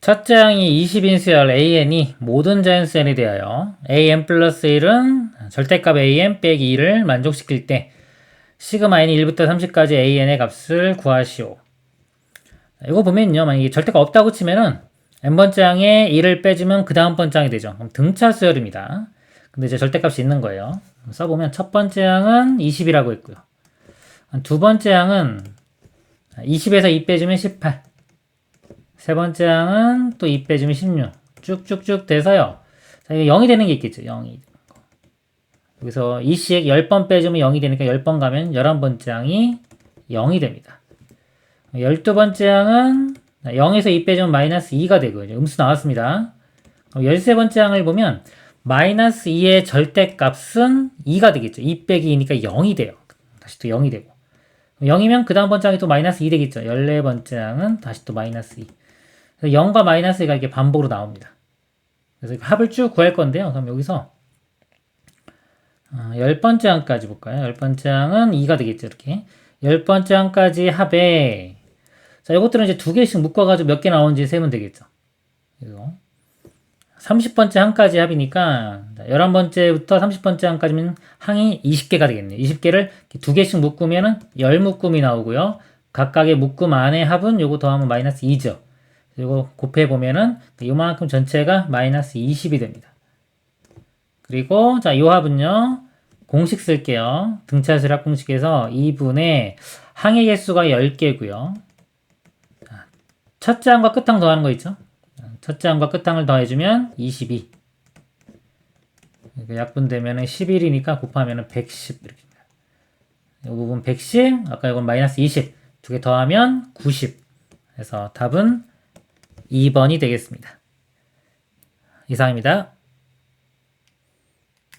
첫째 항이 20인 수열 an이 모든 자연수 n에 대하여 an 플러스 1은 절대값 an 빼기 2를 만족시킬 때 시그마 n이 1부터 30까지 an의 값을 구하시오. 이거 보면요. 만약에 절대가 없다고 치면은 n번째 항에 1을 빼주면 그 다음번째 항이 되죠. 그럼 등차 수열입니다. 근데 이제 절대값이 있는 거예요. 써보면 첫 번째 항은 20이라고 했고요. 두 번째 항은 20에서 2 빼주면 18. 세 번째 항은 또 2 빼주면 16. 쭉쭉쭉 돼서요. 자, 이거 0이 되는 게 있겠죠. 0이. 여기서 2씩 10번 빼주면 0이 되니까 10번 가면 11번째 항이 0이 됩니다. 12번째 항은 0에서 2 빼주면 마이너스 2가 되고요. 음수 나왔습니다. 13번째 항을 보면 마이너스 2의 절대값은 2가 되겠죠. 2 빼기 2니까 0이 돼요. 다시 또 0이 되고. 0이면 그 다음 번째 항이 또 마이너스 2 되겠죠. 14번째 항은 다시 또 마이너스 2. 그래서 0과 마이너스 2가 이렇게 반복으로 나옵니다. 그래서 합을 쭉 구할 건데요. 그럼 여기서 어, 10번째 항까지 볼까요? 10번째 항은 2가 되겠죠. 이렇게. 10번째 항까지 합에 자, 이것들은 이제 두 개씩 묶어가지고 몇 개 나오는지 세면 되겠죠. 이거. 30번째 항까지 합이니까 11번째부터 30번째 항까지면 항이 20개가 되겠네요. 20개를 두 개씩 묶으면은 10묶음이 나오고요. 각각의 묶음 안에 합은 요거 더하면 마이너스 2죠. 그리고 곱해 보면은 요만큼 전체가 마이너스 20이 됩니다. 그리고 자, 요 합은요. 공식 쓸게요. 등차수합 공식에서 2분의 항의 개수가 10개고요. 첫째 항과 끝항 더하는 거 있죠? 첫째 항과 끝항을 더해주면 22. 약분되면 11이니까 곱하면 110 이렇게. 이 부분 110, 아까 이건 마이너스 20. 두 개 더하면 90. 그래서 답은 2번이 되겠습니다. 이상입니다.